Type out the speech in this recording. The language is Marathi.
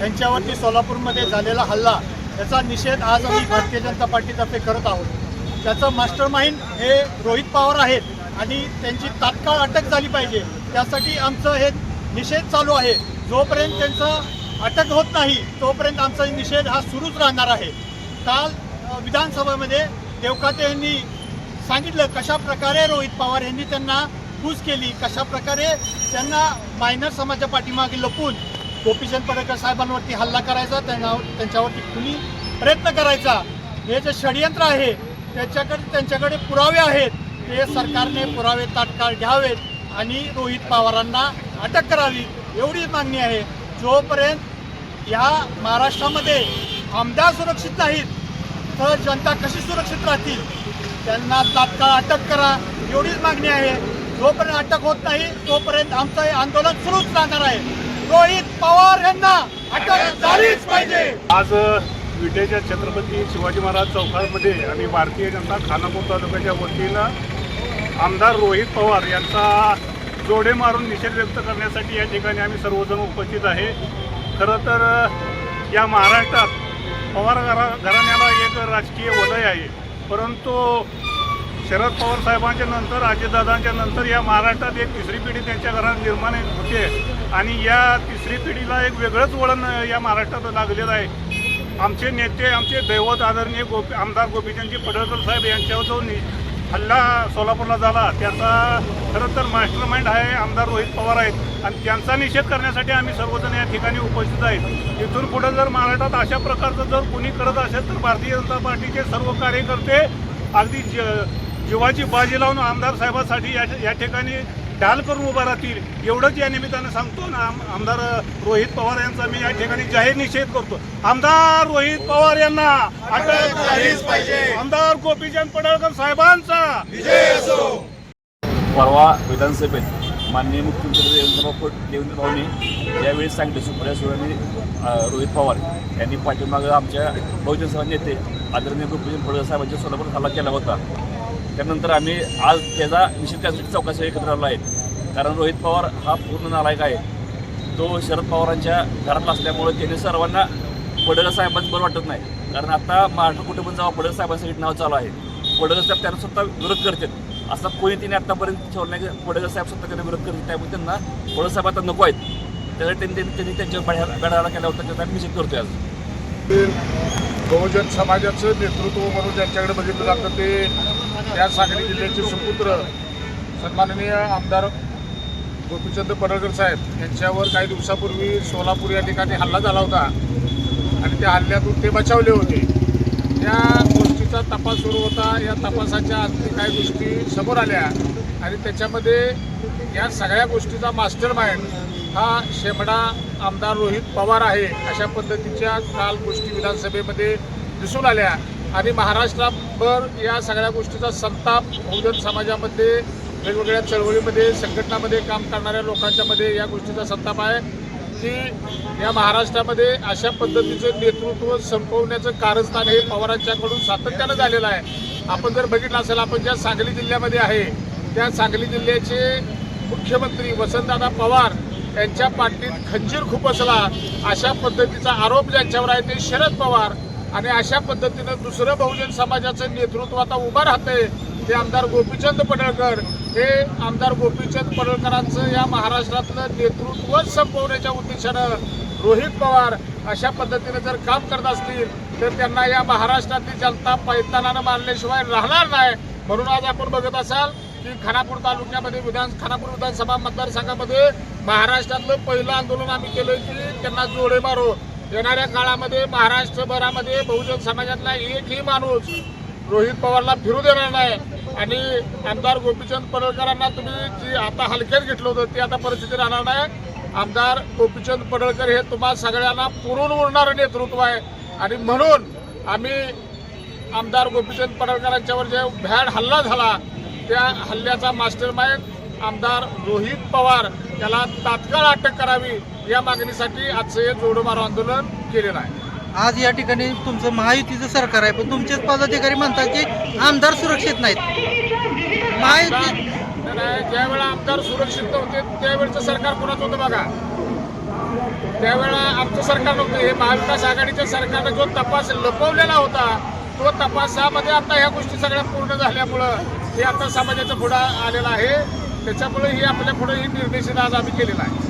त्यांच्यावरती सोलापूरमध्ये झालेला हल्ला याचा निषेध आज आम्ही भारतीय जनता पार्टीतर्फे करत आहोत. त्याचं मास्टर माइंड हे रोहित पवार आहेत आणि त्यांची तात्काळ अटक झाली पाहिजे. त्यासाठी आमचं हे निषेध चालू आहे. जोपर्यंत त्यांचं अटक होत नाही तोपर्यंत आमचा निषेध हा सुरूच राहणार आहे. काल विधानसभेमध्ये देवकाते यांनी सांगितलं कशा प्रकारे रोहित पवार यांनी त्यांना घुस केली कशा प्रकारे त्यांना मायनर समाजा पाठीमागे लपून गोपीचंद पडळकर साहेबांवरती हल्ला करायचा त्यांना त्यांच्यावरती खुली प्रयत्न करायचा. हे जे षडयंत्र आहे त्याच्याकडे त्यांच्याकडे पुरावे आहेत. ते सरकारने पुरावे तात्काळ घ्यावेत आणि रोहित पवारांना अटक करावी एवढीच मागणी आहे. जोपर्यंत या महाराष्ट्रामध्ये आमदार सुरक्षित नाहीत तर जनता कशी सुरक्षित राहतील? त्यांना तात्काळ अटक करा एवढीच मागणी आहे. जोपर्यंत अटक होत नाही तोपर्यंत आमचं हे आंदोलन सुरूच राहणार आहे. रोहित पवार यांना अटक झालीच पाहिजे. आज विटेच्या छत्रपती शिवाजी महाराज चौकामध्ये आम्ही भारतीय जनता खानापूर तालुक्याच्या वतीनं आमदार रोहित पवार यांचा जोडे मारून निषेध व्यक्त करण्यासाठी या ठिकाणी आम्ही सर्वजण उपस्थित आहे. खरं तर या महाराष्ट्रात पवार घरा घराण्याला एक राजकीय वलय आहे. परंतु शरद पवार साहेबांच्या नंतर अजितदादांच्या नंतर या महाराष्ट्रात एक तिसरी पिढी त्यांच्या घरात निर्माण होते. आणि या तिसरी पिढीला एक वेगळंच वळण या महाराष्ट्रात लागलेलं आहे. आमचे नेते आमचे दैवत आदरणीय गोपी आमदार गोपीचंदजी पडळकर साहेब यांच्यावर जो हल्ला सोलापूरला झाला त्याचा खरं तर मास्टर माइंड आहे आमदार रोहित पवार आहेत. आणि त्यांचा निषेध करण्यासाठी आम्ही सर्वजण या ठिकाणी उपस्थित आहेत. इथून पुढे जर महाराष्ट्रात अशा प्रकारचं जर कोणी करत असेल तर भारतीय जनता पार्टीचे सर्व कार्यकर्ते अगदी ज जीवाची बाजी लावून आमदार साहेबांसाठी या या ठिकाणी ढाल करून उभा राहतील. एवढंच या निमित्तानं सांगतो ना आम- आमदार रोहित पवार यांचा मी या ठिकाणी जाहीर निषेध करतो. आमदार रोहित पवार यांना अटक झालीच पाहिजे. आमदार गोपीचंद पडळकर साहेबांचा. परवा विधानसभेत माननीय मुख्यमंत्री देवेंद्र फड- देवेंद्र भाऊनी यावेळी सांगितले सुप्रिया सुळे रोहित पवार यांनी पाठीमागं आमच्या बहुजन सभा नेते आदरणीय गोपीचंद फडणवीस साहेबांच्या सोलापूर हल्ला केला होता. त्यानंतर आम्ही आज त्याचा निश्चित त्यासाठी चौकशी एकत्र आलो आहेत कारण रोहित पवार हा पूर्ण नालायक आहे. तो शरद पवारांच्या घरात असल्यामुळे त्याने सर्वांना पडळकर साहेबांचं बरं वाटत नाही. कारण आता महाराष्ट्र कुठे पण जावा पडळकर साहेबांसाठी नाव चालू आहे पडळकर साहेब त्यांना स्वतः विरोध करतात. असा कोणी तिने आत्तापर्यंत ठेवलं नाही की पडळकर साहेब स्वतः त्यांना विरोध करतात त्यामुळे त्यांना पडळकर साहेब आता नको आहेत. त्यासाठी त्यांनी त्यांनी त्यांनी त्यांच्या बड्या बड्याला केला होता त्याचा आम्ही निषेध करतोय आज. बहुजन समाजाचं नेतृत्व म्हणून ज्यांच्याकडे बघितलं जातं ते या सांगली जिल्ह्याचे सुपुत्र सन्माननीय आमदार गोपीचंद पडळकर साहेब यांच्यावर काही दिवसापूर्वी सोलापूर या ठिकाणी हल्ला झाला होता. आणि त्या हल्ल्यातून ते बचावले होते. त्या गोष्टीचा तपास सुरू होता. या तपासाच्या आणखी काही गोष्टी समोर आल्या. आणि त्याच्यामध्ये या सगळ्या गोष्टीचा मास्टर माइंड हा शेमडा आमदार रोहित पवार आहे अशा पद्धतीच्या काल गोष्टी विधानसभेमध्ये दिसून आल्या. आणि महाराष्ट्राभर या सगळ्या गोष्टीचा संताप बहुजन समाजामध्ये वेगवेगळ्या चळवळीमध्ये संघटनामध्ये काम करणाऱ्या लोकांच्यामध्ये या गोष्टीचा संताप आहे. की या महाराष्ट्रामध्ये अशा पद्धतीचं नेतृत्व संपवण्याचं कारस्थान हे पवारांच्याकडून सातत्यानं झालेलं आहे. आपण जर बघितलं असेल आपण ज्या सांगली जिल्ह्यामध्ये आहे त्या सांगली जिल्ह्याचे मुख्यमंत्री वसंतदादा पवार यांच्या पाठीत खंजीर खुपसला अशा पद्धतीचा आरोप ज्यांच्यावर आहे ते शरद पवार आणि अशा पद्धतीनं दुसरं बहुजन समाजाचं नेतृत्व आता उभं राहतंय ते आमदार गोपीचंद पडळकर. हे आमदार गोपीचंद पडळकरांचं या महाराष्ट्रातलं नेतृत्व संपवण्याच्या उद्देशानं रोहित पवार अशा पद्धतीनं जर काम करत असतील तर त्यांना या महाराष्ट्रातली जनता पैतानानं मानल्याशिवाय राहणार नाही. म्हणून आज आपण बघत असाल की खानापूर तालुक्यामध्ये विधान खानापूर विधानसभा मतदारसंघामध्ये महाराष्ट्रातलं पहिलं आंदोलन आम्ही केलं की त्यांना जोडे मारो येणाऱ्या काळामध्ये महाराष्ट्रभरामध्ये बहुजन समाजातला एकही माणूस रोहित पवारला फिरू देणार नाही. आणि आमदार गोपीचंद पडळकरांना तुम्ही जी आता हलक्यात घेतलं होतं ती आता परिस्थिती राहणार नाही. आमदार गोपीचंद पडळकर हे तुम्हा सगळ्यांना पुरून उरणारं नेतृत्व आहे. आणि म्हणून आम्ही आमदार गोपीचंद पडळकरांच्यावर जे भ्याड हल्ला झाला त्या हल्ल्याचा मास्टर माइंड आमदार रोहित पवार याला तात्काळ अटक करावी. या मागणीसाठी आजचं हे जोडो मारो आंदोलन केलेलं आहे. आज या ठिकाणी तुमचं महायुतीचं सरकार आहे पण तुमचेच पदाधिकारी म्हणतात की आमदार सुरक्षित नाहीत. महायुती ज्या वेळा आमदार सुरक्षित नव्हते त्यावेळेचं सरकार कोणाचं होतं बघा. त्यावेळा आमचं सरकार नव्हतं हे महाविकास आघाडीच्या सरकारनं जो तपास लपवलेला होता तो तपासामध्ये आता ह्या गोष्टी सगळ्या पूर्ण झाल्यामुळं हे आता समाजाच्या पुढं आलेलं आहे. त्याच्यामुळे ही आपल्या पुढे ही निर्देशित आज आम्ही केलेला आहे.